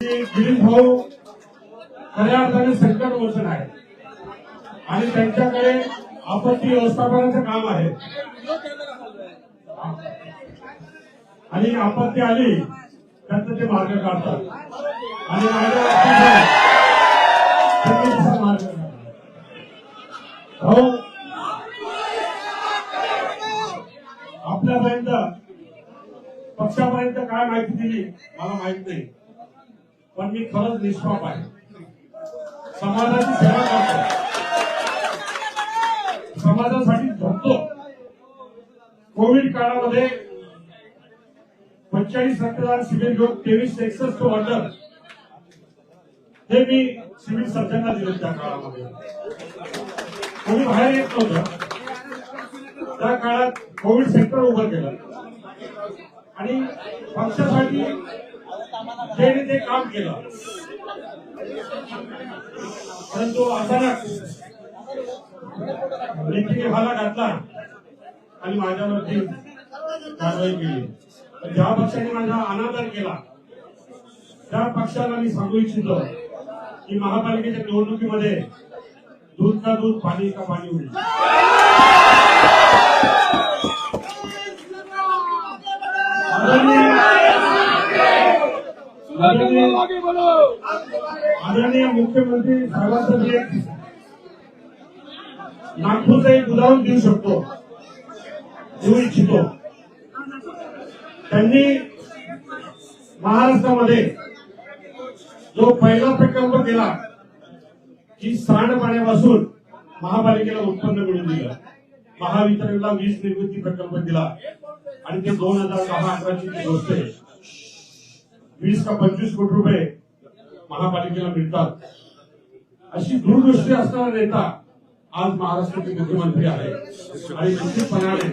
भाऊ खऱ्या अर्थाने संकट मोचन आहे. आणि त्यांच्याकडे आपत्ती व्यवस्थापनाचं काम आहे. आणि आपत्ती आली त्यांचं ते मार्ग काढतात. आणि माझ्या मार्ग भाऊ आपल्यापर्यंत पक्षापर्यंत काय माहिती दिली? मला माहीत नाही. पण मी खरंच निष्पाप आहे. समाजाची सेवा करतो समाजासाठी झोपतो. कोविड काळामध्ये पंचेचाळीस रक्तदान शिबिर घेऊन तेवीस एकसष्ट ऑर्डर हे मी सिव्हिल सर्जनला दिले त्या काळामध्ये. कोणी बाहेर येत नव्हतं. त्या काळात कोविड सेंटर उभं केलं. आणि पक्षासाठी ज्याने ते काम केलं. परंतु अचानक व्यक्तीने भाला घातला आणि माझ्यावरती कारवाई केली. ज्या पक्षाने माझा अनादर केला त्या पक्षाला मी सांगू इच्छितो की महापालिकेच्या निवडणुकीमध्ये दूध का दूध पाणी का पाणी होईल. आदरणीय मुख्यमंत्री एक नागपूरचं एक उदाहरण देऊ शकतो. देऊ इच्छितो. त्यांनी महाराष्ट्रामध्ये जो पहिला प्रकल्प केला की सांडपाण्यापासून महापालिकेला उत्पन्न मिळून दिलं. महावितरणला वीज निर्मिती प्रकल्प दिला. आणि ते दोन हजार दहा अकराची गोष्ट आहे वीस का पंचवीस कोटी रुपये महापालिकेला मिळतात. अशी दूरदृष्टी असणारा नेता आज महाराष्ट्राचे मुख्यमंत्री आहे आणि निश्चितपणाने